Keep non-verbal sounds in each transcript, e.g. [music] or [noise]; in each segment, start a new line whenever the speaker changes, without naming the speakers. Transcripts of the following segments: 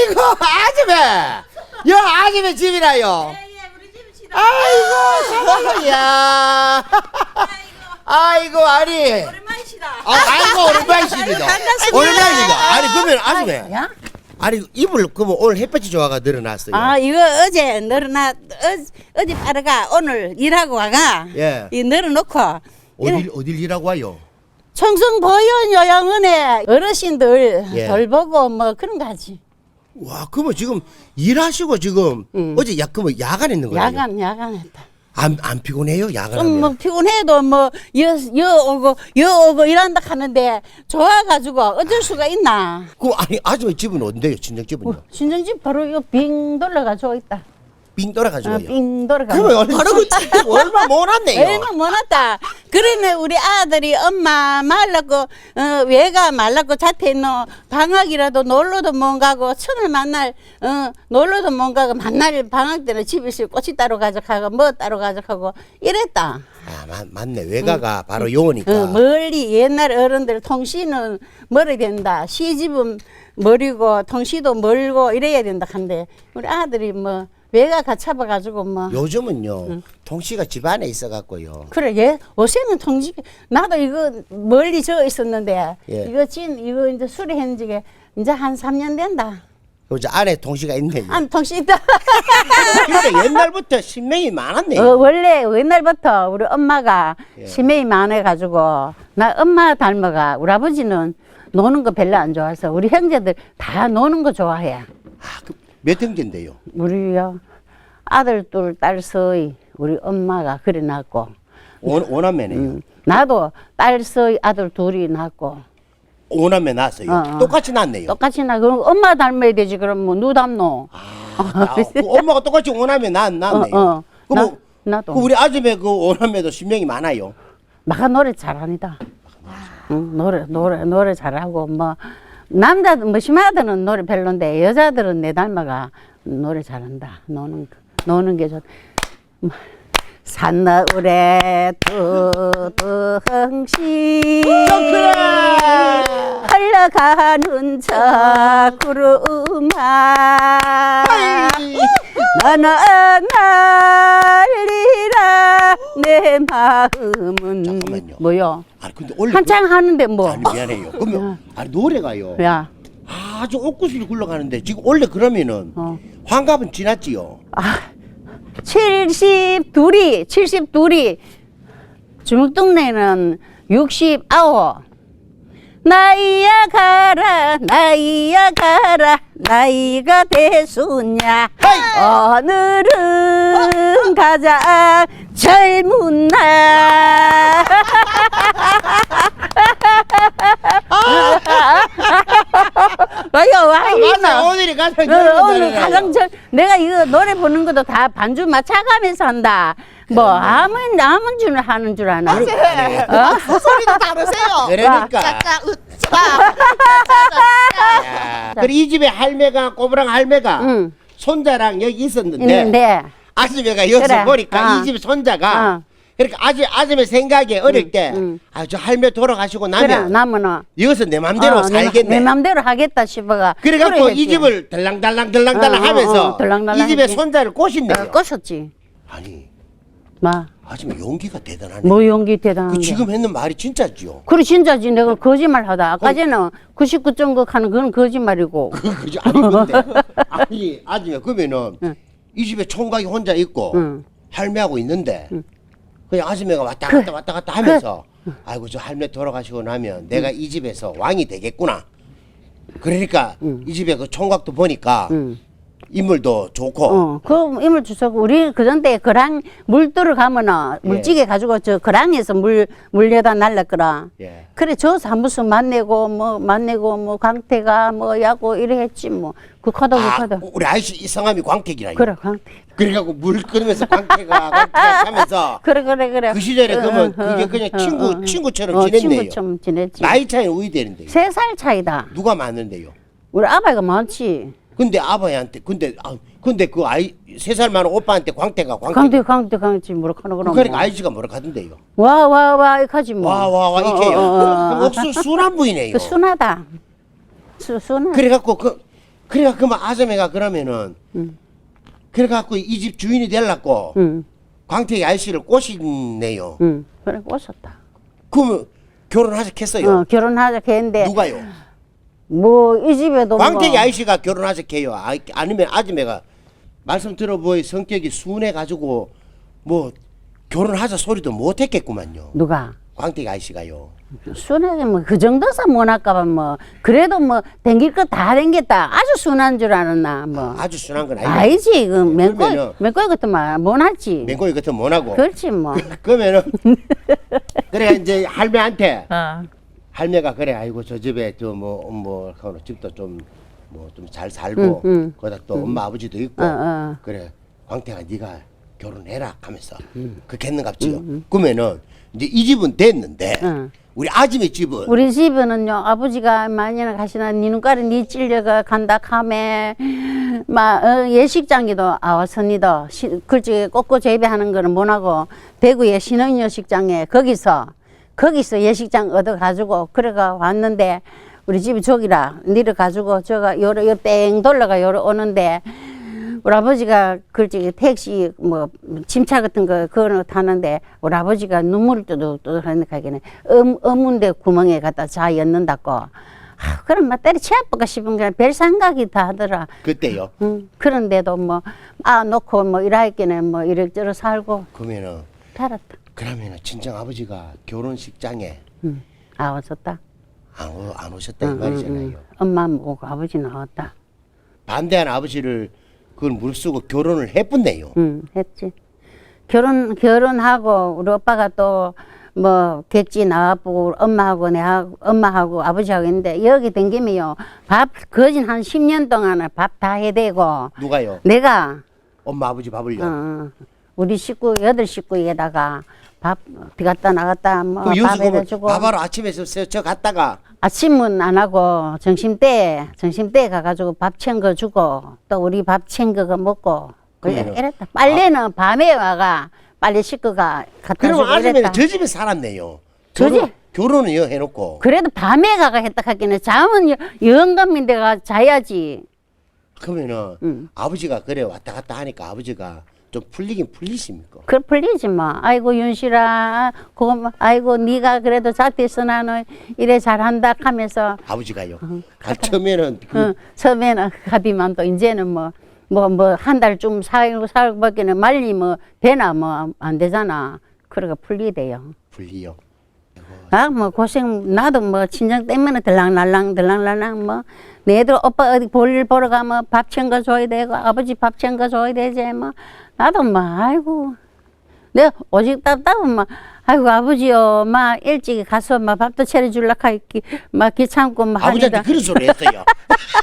아이고 아줌마. 여 아줌마 집이라요.
예예 우리 집이시다.
아이고 정말로 야. 아이고. 아니.
오랜만이시다.
아, 아이고 오랜만이십니다.
반갑습니다.
오랜만입니다. 아니 그러면 아줌마.
야?
아니 이불 그러면 오늘 햇볕이 좋아가 늘어났어요.
아 이거 어제 늘어나 어, 어제 빠르가 오늘 일하고 와가
예.
이 늘어놓고.
어딜 어딜 일하고 와요?
청송 보현 요양원에 어르신들
예.
돌보고 뭐 그런 거 하지
와 그러면 지금 일하시고 지금
음.
어제 약 그러면 야간 했는 거예요?
야간 야간 했다.
안, 안 피곤해요?
좀
야간하면?
뭐 피곤해도 뭐여여 오고 여 오고 이런다 하는데 좋아가지고 어쩔 수가 있나?
그 아니 아줌마 집은 어딘데요? 친정 집은요?
신정집 바로 이거 빙 돌아가지고 있다
빙 돌아가지고요.
어, 빙 돌아가
그러면 얼마 바로 그 얼마 [laughs] 못 왔네요. [laughs]
얼마 못왔다. 그러면 우리 아들이 엄마 말랐고 어, 외가 말랐고 자태 있노 방학이라도 놀러도 못 가고 천을 만날 어, 놀러도 못 가고 만날 방학 때는 집에 있을 꽃이 따로 가져가고 뭐 따로 가져가고 이랬다.
아 맞, 맞네. 외가가 바로 요니까.
어, 멀리 옛날 어른들 통시는 멀어야 된다. 시집은 멀이고 통시도 멀고 이래야 된다 한데 우리 아들이 뭐 외가 가차봐 가지고 뭐.
요즘은요 통씨가 집안에 있어갖고요.
그래 얘 요새는 통지 나도 이거 멀리 저 있었는데
예.
이거 진 이거 이제 수리한 지게 이제 한 3년 된다.
그죠 안에 통씨가 있네 요
안 통시 있다. [laughs]
근데 옛날부터 신명이 많았네요.
어, 원래 옛날부터 우리 엄마가
예.
치매이 많아 가지고 나 엄마 닮아가 우리 아버지는 노는 거 별로 안 좋아해서 우리 형제들 다 노는 거 좋아해.
아, 그, 몇 형제인데요?
우리요 아들 둘 딸 서이 우리 엄마가 그래 낳고.
오, 오남매네요.
음, 나도 딸 서이 아들 둘이 낳고.
오남매 낳았어요.
어, 어.
똑같이 낳네요.
똑같이 나 그럼 엄마 닮아야 되지 그럼 뭐 누 닮노?
아, 그 엄마가 똑같이 오남매 낳, 낳네요.
어, 어.
그
나-
뭐,
나도.
그 우리 아줌매 그 오남매도 신명이 많아요?
마가 노래 잘합니다. 응, 노래 노래 노래 잘하고 뭐 남자들 뭐 심하들은 노래 별론데 여자들은 내 닮아가 노래 잘한다. 노는 거- 노는 게 좋. 뭐, 산너울에 두둥시 흘러가는 저 구름아 나는 날리라 내 마음은
잠깐만요.
뭐요?
아니 근데 원래
한창 하는데
그,
뭐?
아니 미안해요 그러면 아니 노래가요
야,
아주 옥구슬 굴러가는데 지금 원래 그러면은
어.
환갑은 지났지요
아, 72이 72이 주묵동네는 69 나이야 가라 나이야 가라. 나이가 대수냐. 오늘은 가장 젊은 날. 와요 와
맞아. 오늘이 가장
어,
젊은
오늘. 가장 절 내가 이거 노래 보는 것도 다 반주 맞춰가면서 한다. 뭐 아무 아무 줄 하는 줄 아나.
소리도 다르세요.
그러니까
짜짜 짜.
야, 그리고 이 집에 할매가 꼬부랑 할매가
응.
손자랑 여기 있었는데
있는데
아줌매가 여기서
그래.
보니까
어.
이집 손자가
어.
그러니까 아줌 아줌매 생각에 어릴 때
응.
아저 할매 돌아가시고
그래
나면 여기서 내 맘대로
어, 내,
살겠네.
내 맘대로 하겠다 싶어가.
그래갖고
그래
이. 집을 들랑달랑 들랑달랑
어, 어,
하면서
어, 들랑달랑
이 집에
했지.
손자를 꼬신대요.
어, 꼬셨지.
아니
마.
아줌마 용기가 대단하네.
뭐 용기 대단한
그
게.
지금 했는 말이 진짜지요.
그래 진짜지 내가 거짓말 하다. 아까 전에 99.9 하는 [laughs] 그건 거짓말이고. [laughs]
그 그죠? 아니 근데 아니 아줌마 그러면은
응.
이 집에 총각이 혼자 있고
응.
할매하고 있는데 그냥 아줌마가 왔다 갔다 왔다 갔다 하면서 아이고 저 할매 돌아가시고 나면 내가 이 집에서 왕이 되겠구나. 그러니까 이 집에 그 총각도 보니까
응.
인물도 좋고
어, 그 이물 주소고 우리 그전때 그랑 물 들어 가면은
예.
물찌개 가지고 저 그랑에서 물 물려다 날랐거라.
예.
그래 저 사무소 만내고 뭐 만내고 뭐 강태가 뭐 야고 이래 했지 뭐 그카도
아,
그카도
우리 아저씨 이 성함이 광택이라요.
그래 강태
그래갖고 물 끓으면서 광택아 하면서 [laughs]
그래 그래 그래
그 시절에
어,
그러면
어,
그게 그냥
어,
친구. 친구처럼
어,
지냈네요.
친구처럼 지냈지
나이 차이는 우이 되는데 요.
세 살 차이다
누가 많은데요?
우리 아빠가 많지
근데 아버지한테 근데 아 근데 그 아이 세 살 많은 오빠한테 광택아 광택.
강태 강태 강태 뭐라 하노 그럼
그러니까 아저씨가 뭐라 하던데요.
와와와 이카지 뭐
와 와와
어,
이게요.
어, 어, 어.
옥수 순한 부이네요.
그 순하다 수, 순하
그래갖고 그 그래가 그만 아줌매가 그러면은
응.
그래갖고 이 집 주인이 되려고
응,
광택이 아저씨를 꼬시네요.
응. 그래 꼬셨다.
그러면 결혼하셨겠어요?
어, 결혼하자 했는데
누가요?
뭐 이 집에도
광택이
뭐,
아저씨가 결혼하셨게요? 아, 아니면 아줌매가 말씀 들어보니 성격이 순해 가지고 뭐 결혼하자 소리도 못 했겠구만요.
누가
광택이 아저씨가요.
순하게 뭐그 정도서 못 할까봐 뭐 그래도 뭐 댕길 거 다 댕겼다 아주 순한 줄 알았나 뭐
아주 순한 건 아니고
아니지 그 맹꼬이
그러면은-
맹꼬이 같은 말 못 하지
맹고이 같은 못하고
그렇지 뭐 [laughs]
그러면은 [laughs] 그래 이제 할매한테
어.
할매가 그래 아이고 저 집에 저뭐뭐 집도 좀 뭐 좀 잘 살고
응, 응.
거기다 또 엄마 아버지도 있고
어, 어.
그래 광태가 네가 결혼해라 하면서 그랬는갑지요 그러면은 이제 이 집은 됐는데
응.
우리 아줌의 집은
우리 집에는요 아버지가 만이나 가시나 니 눈가리 니 찔려가 간다 카메 막 어, 예식장에도 아와선이도 글ጭ 꽂고 재배하는 거는 못하고 대구의 신흥여식장에 거기서 거기서 예식장 얻어 가지고 그래가 왔는데 우리 집이 저기라. 니를 가지고 저가 요러 요뺑 돌러가 요러 오는데 우리 아버지가 글ጭ 택시 뭐 침차 같은 거 그거 타는데 우리 아버지가 눈물을 뚜둑뚜둑 하니까는 음, 어문대 구멍에 갖다 자 였는다고. 아, 그럼 막 때려 치아볼까 싶은 게 별 생각이 다 하더라.
그때요?
응. 그런데도 뭐 아 놓고 뭐 이라했기는 뭐 이럭저럭 살고
그러면은
살았다
그러면은 친정 아버지가 결혼식장에
응. 아 왔었다
안, 오, 안 오셨다 이
응, 응,
말이잖아요
응. 엄마 보고 아버지 나왔다
반대한 아버지를 그걸 무릅쓰고 결혼을 해뿐네요
응, 했지. 결혼, 결혼하고, 우리 오빠가 또, 뭐, 객지 나와보고, 엄마하고, 내하고, 엄마하고, 아버지하고 있는데, 여기 댕기면요, 밥, 거진 한 10년 동안은 밥다 해대고,
누가요?
내가,
엄마 아버지 밥을요?
어, 어, 우리 식구, 여덟 식구에다가 밥, 비 갔다 나갔다, 뭐,
그럼
밥
여수 그러면
해다주고.
밥하러 아침에 저, 저 갔다가
아침은 안 하고, 점심 때, 점심 때 가가지고 밥 챙겨 주고, 또 우리 밥 챙겨 먹고, 그래,
그래요?
이랬다. 빨래는 밤에 와가, 빨래 씻고가 갖다 주고
아줌매는
이랬다.
저 집에 살았네요.
저
결혼,
집?
결혼은요 해놓고
그래도 밤에 가가 했다 하기는 잠은 여- 영감인데 가 자야지.
그러면은
응.
아버지가 그래 왔다 갔다 하니까 아버지가 좀 풀리긴 풀리십니까?
그 풀리지 뭐. 아이고 윤실아, 그거 뭐, 아이고 네가 그래도 자퇴해서 나는 이래 잘한다 하면서
아버지가요. 아, 처음에는 그
어, 처음에는 하디만 또 이제는 뭐 뭐 뭐 한달좀 살고 살고 밖에는 말리 뭐 되나 뭐 안 되잖아. 그러가 풀리대요.
풀리요.
아 뭐 고생 나도 뭐 친정 때문에 들랑날랑 들랑날랑 뭐 내들 오빠 어디 볼일 보러 가면 밥 챙겨 줘야 되고 아버지 밥 챙겨 줘야 되지 뭐 나도 뭐 아이고. 내가 오직 답답은 뭐 아이고 아버지요. 막 일찍 가서 막 밥도 차려줄라 하기 막 귀찮고 막
아버지한테
하니다
그런 소리 했어요.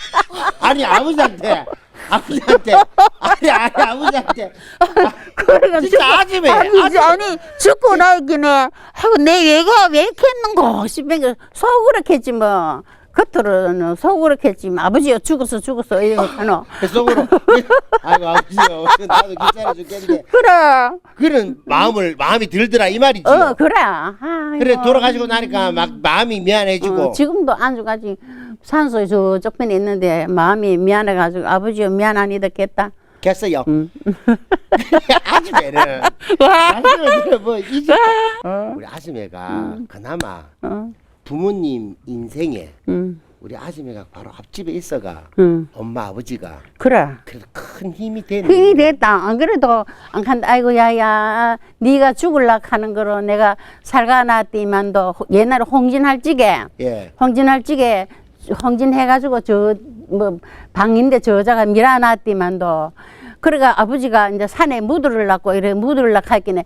[laughs] 아니 아버지한테 아버지한테 아니 아니 아버지한테.
그래가
진짜 아침에
아니,
아침에.
아니 죽고 나기네 하고 내 얘가 왜 했는고. 싶은 게 속으로겠지 뭐 겉으로는 속으로겠지 뭐 아버지요 죽었어 죽었어 이러고 하노.
속으로. [laughs] 아이고 아버지요 나도 귀찮아 죽겠는데.
그래.
그런 마음을 마음이 들더라 이 말이지요.
어 그래. 아이고.
그래 돌아가시고 나니까 막 마음이 미안해지고.
어, 지금도 안주가지 산소에 저쪽 편에 있는데 마음이 미안해가지고 아버지요 미안하니다 겠다.
겠어요.
음.
아줌매는 아줌매는 뭐이 집 우리 아줌매가 그나마
어,
부모님 인생에
음,
우리 아줌매가 바로 앞집에 있어가
음.
엄마 아버지가
그래
그래도 큰 힘이 되는
힘이 됐다. 안 그래도 안 간다. 아이고 야야, 네가 죽을라 하는 거로 내가 살가놨디만도 옛날에 홍진할 찌개,
예.
홍진할 찌개, 홍진 해가지고 저 뭐 방인데 저 여자가 밀어놨디만도 그래가 아버지가 이제 산에 낳고 이래 낳고 하기네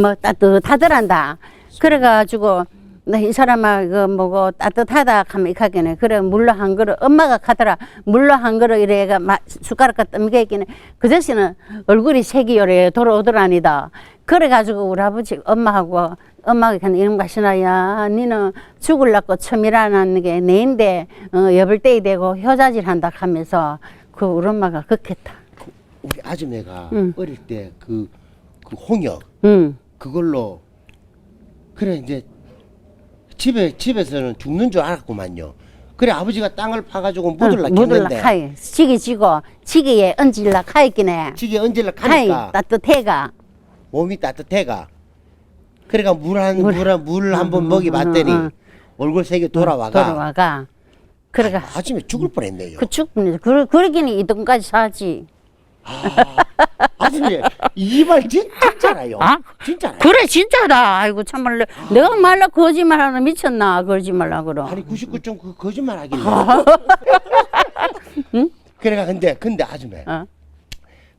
뭐 따뜻하더란다. 그래가지고 나이 사람아 그 뭐고 따뜻하다 하면 이카기네. 그래 물로 한 그릇. 엄마가 가더라. 물로 한 그릇 이래가 마, 숟가락 갖다 먹이기네 그 대신에 얼굴이 색이 요래 돌아오더라니다. 그래 가지고 우리 아버지 엄마하고 엄마가 그냥 이런 거 하시나야 니는 죽을라고 처음 일어났는 게 내인데 어, 여벌 때이 되고 효자질 한다 하면서 그 우리 엄마가 그렇겠다.
우리 아줌매가
응.
어릴 때그 그 홍역.
응.
그걸로 그래 이제 집에 집에서는 죽는 줄 알았구만요. 그래 아버지가 땅을 파가지고 묻을라 했는데.
하이. 지게 지고 지게에 얹을라 하이기네.
지게
하이
하니까?
따뜻해가.
몸이 따뜻해가. 그러니까 물한
물.
물한물한번
응,
먹이 봤더니
응, 응.
얼굴 색이 돌아와가.
돌아와가. 그래가
아침에 죽을 뻔했네요.
그 죽네 그 그러기는 이동까지 사지
아침에 이말 진짜라요.
아?
진짜라요.
그래 진짜다 아이고 참말로 내가 말라 거짓말하나 미쳤나 거짓말라 그러
아니 99점 그 거짓말 하길래.
아. [laughs]
그래가 근데 근데 아줌에
어?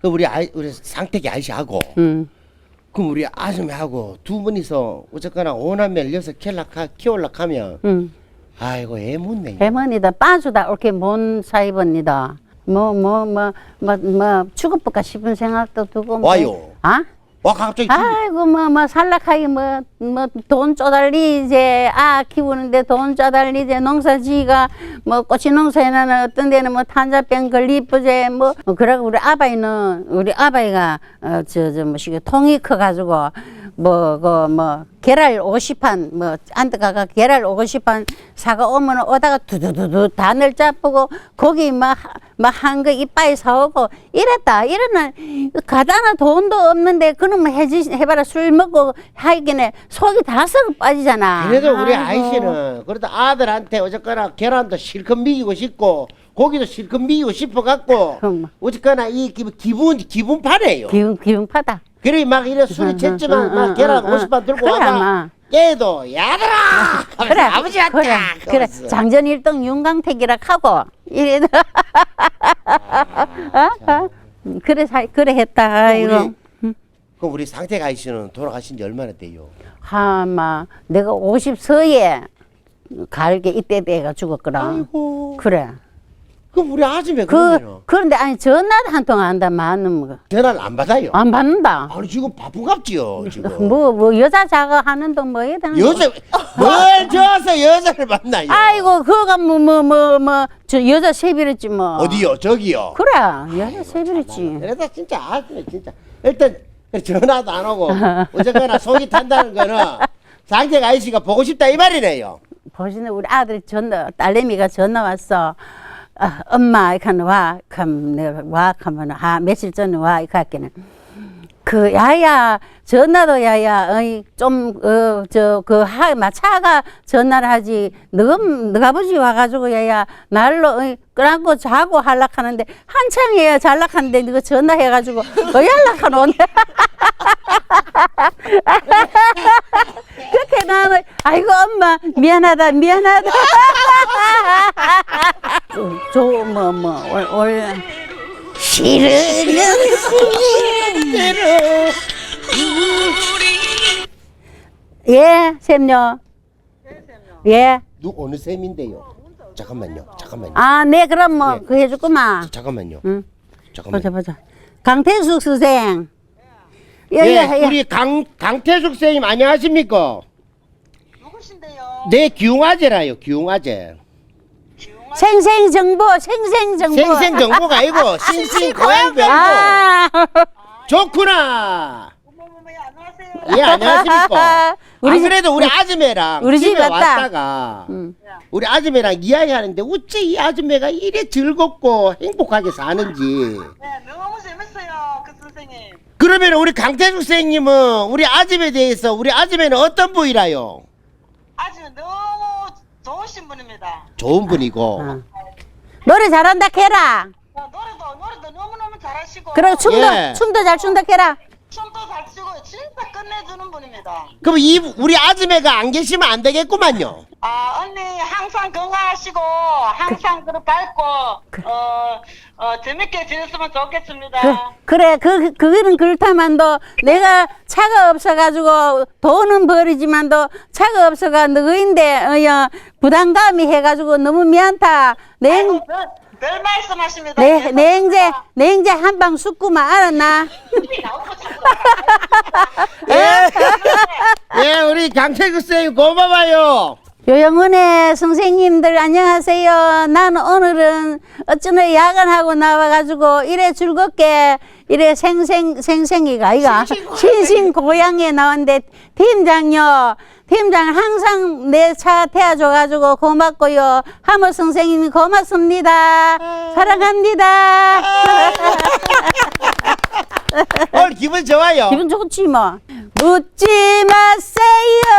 그 우리 아이 우리 상택이 아이씨하고
응.
그럼 우리 아줌매하고 두 분이서 어쨌거나 오남매를 여섯 키울라 키울라 하면
응.
아이고 애 묻네.
할머니다 빠주다 이렇게 못 사입었니다 뭐 뭐 뭐 뭐 뭐 죽어볼까 싶은 생각도 들고 뭐.
와요.
아?
와 갑자기 두-
아이고 뭐뭐 살락하게 뭐뭐 돈 쪼달리 이제 아 키우는데 돈 쪼달리 이제 농사지가 뭐 꽃이 농사에는 어떤 데는 뭐 탄자병 걸리쁘제 뭐 어, 그러고 우리 아바이는 우리 아바이가 어저저 뭐시게 통이 커 가지고 뭐 그 뭐 계랄 50판 뭐 안드가가 계랄 50판 사가 오면 오다가 두두두두 단을 짜쁘고 고기 뭐뭐한 거 이빠이 사오고 이랬다 이러는 가다나 돈도 없는데 그놈 해지 해봐라 술 먹고 하기네 속이 다 썩어 빠지잖아.
그래도 우리
아이고.
아이씨는 그래도 아들한테 어쨌거나 계란도 실컷 미기고 싶고 고기도 실컷 미기고 싶어 갖고
그럼.
어쨌거나 이 기- 기분 기분파네요.
기운 기운 파다.
그래 막 이래 술이
응,
막
응,
계란
응,
50반 들고
그래,
와가
아마.
깨도 야들아! [laughs] 하면서 아버지 왔다
그래 그래. 장전 일동 윤강택이라 하고 이래 [laughs] 어? 어? 그래 사, 그래 했다. 아이고.
우리 그럼 우리 상택 아이씨는 돌아가신 지 얼마나 돼요?
하마 내가 50서에 갈게 이때 돼가 죽었거라
아이고.
그래
그럼 우리 아줌마
그
그러면은
그런데 아니 전화도 한통 한다 많은
전화를 안 받아요?
안 받는다
아니 지금 바쁜갑지요 지금 [laughs]
뭐 뭐 여자 자가 하는 돈 뭐야 되는
여자 [laughs] 뭘 줘서 여자를 만나요?
아이고 그거가 뭐 뭐 뭐 뭐 저 여자 세비랬지 뭐
어디요 저기요?
그래 여자 세비랬지
그래서 진짜 아줌마 진짜 일단 전화도 안 오고 [laughs] 어쨌거나 속이 탄다는 거는 상택 아이씨가 보고 싶다 이 말이네요.
보시는 우리 아들 전화 딸내미가 전화 왔어. 아, 엄마 하면 와, 내가 와 하면 아 며칠 전에 와 할게는. 그 야야 전화도 야야 어이 좀어저그하 차가 전화를 하지. 너가 너가 아버지 와가지고 야야 날로 어이 끌안고 자고 할락하는데 한창 해야 잘락하는데 너가 전화해가지고 어 연락하노? 오네 [laughs] 그렇게 나는 아이고 엄마 미안하다 미안하다 저뭐뭐올 싫으는 예 샘요 예
누 어느 셈인데요? 잠깐만요. 잠깐만요.
아, 네, 그럼 뭐,
예.
그 해줄구만.
잠깐만요.
응.
잠깐만요.
보자, 보자. 강태숙 선생. 예,
예,
예, 예.
우리 강 강태숙 선생님 안녕하십니까?
누구신데요?
네, 기웅아재라요. 기웅아재.
생생정보, 생생정보.
생생 정보가 아니고 신신 고향 병고.
아,
좋구나.
어머머머 안녕하세요.
예, 안녕하십니까?
우리
안
집-
그래도 우리 아줌매랑
우리 집
집에
왔다.
왔다가
음.
우리 아줌매랑 이야기하는데 어째 이 아줌매가 이래 즐겁고 행복하게 사는지.
네, 너무 재밌어요, 그 선생님.
그러면 우리 강태숙 선생님은 우리 아줌매에 대해서 우리 아줌매는 어떤 분이라요?
아주 너무 좋으신 분입니다.
좋은 분이고.
아. 노래 잘한다, 캐라.
어, 노래도 노래도 너무 너무 잘하시고.
그리고 춤도,
예.
춤도 잘 춘다, 캐라.
춤도 잘 추고 진짜 끝내주는 분입니다.
그럼 이 우리 아줌매가 안 계시면 안 되겠구만요.
아 언니 항상 건강하시고 항상 그렇게 밝고 어, 어 재밌게 지냈으면 좋겠습니다.
그, 그래, 그, 그거는 그렇다만도 내가 차가 없어가지고 돈은 버리지만도 차가 없어가 너인데, 어여, 부담감이 해가지고 너무 미안다. 냉,
아이고, 별, 별 말씀하십니다.
내, 냉제, 냉제 한 방 쑥구만 알았나?
자꾸
예, 예, 우리 강태국 선생님 고마워요.
요영은의 선생님들 안녕하세요. 나는 오늘은 어쩌나 야간하고 나와가지고 이래 즐겁게 이래 생생 생생이가 이가 신신 고향에 나왔는데 팀장요 팀장 항상 내 차 태워줘가지고 고맙고요. 하모 선생님 고맙습니다. 사랑합니다. [laughs]
오늘 기분 좋아요.
기분 좋지 뭐. 묻지 마세요.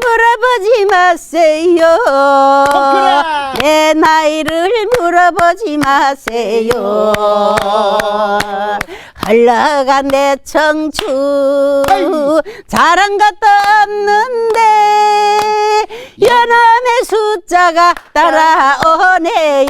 물어보지 마세요.
그래.
내 나이를 물어보지 마세요. 흘러간 내 청춘. 자랑 같도 없는데 연암의 숫자가 따라오네요.